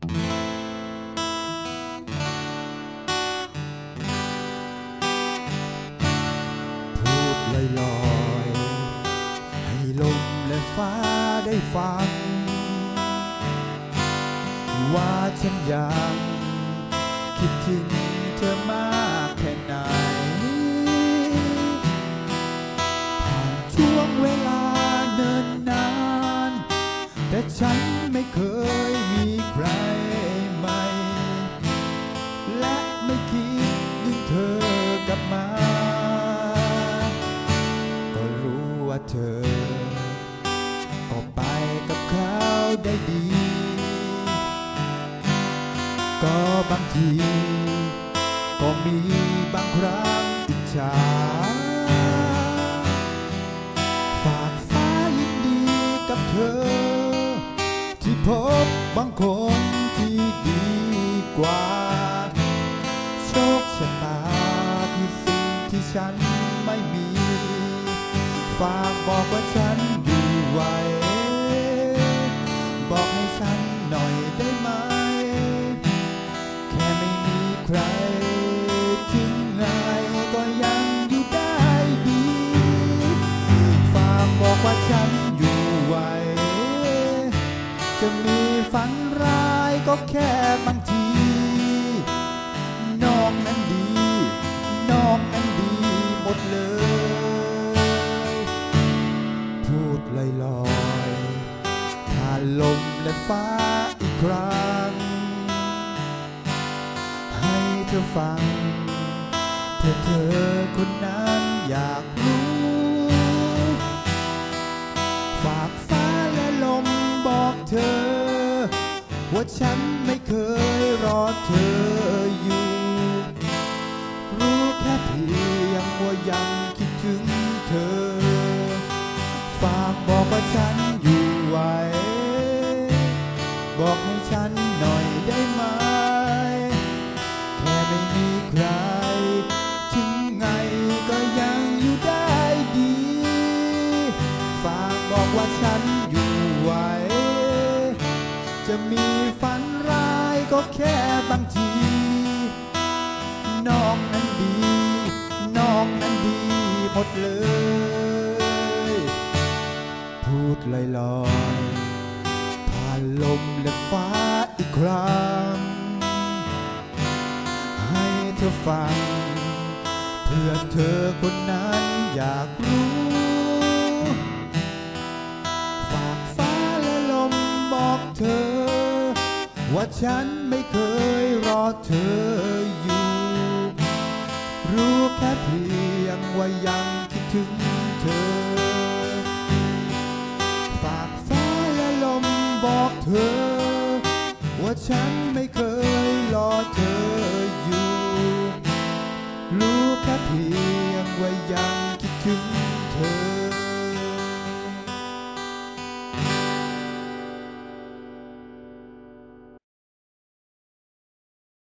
พูดลอยลอยให้ลมและฟ้าได้ฟัง ว่าฉันยังคิดถึงเธอมา เธอ ก็ไปกับเขาได้ดี ก็บางที ก็มีบางครั้งอิจฉาฝากฟ้ายินดีกับเธอ ที่พบบางคนที่ดีกว่า โชคชะตาคือสิ่งที่ฉันไม่มี ฝากบอกว่าฉันอยู่ไหว บอกให้ฉันหน่อยได้ไหม แค่ไม่มีใครถึงไงก็ยังอยู่ได้ดี ฝากบอกว่าฉันอยู่ไหว จะมีฝันร้ายก็แค่บางที เธอฟัง เธอเธอคนนั้นอยากรู้ ฝากฟ้าและลมบอกเธอ ว่าฉันไม่เคยรอเธออยู่ รู้แค่เพียงว่ายังคิดถึงเธอ ฝากบอกว่าฉันอยู่ ว่าฉันอยู่ไหว จะมีฝันร้ายก็แค่บางทีน้องนั้นดีน้องนั้นดีหมดเลย พูดลอยลอยๆผ่านลมและฟ้าอีกครั้ง ให้เธอฟังเพื่อเธอคนนั้นอยากรู้ ว่าฉันไม่เคยรอเธออยู่ รู้แค่เพียงว่ายังคิดถึงเธอ ฝากฟ้าและลมบอกเธอ ว่าฉันไม่เคยรอเธอ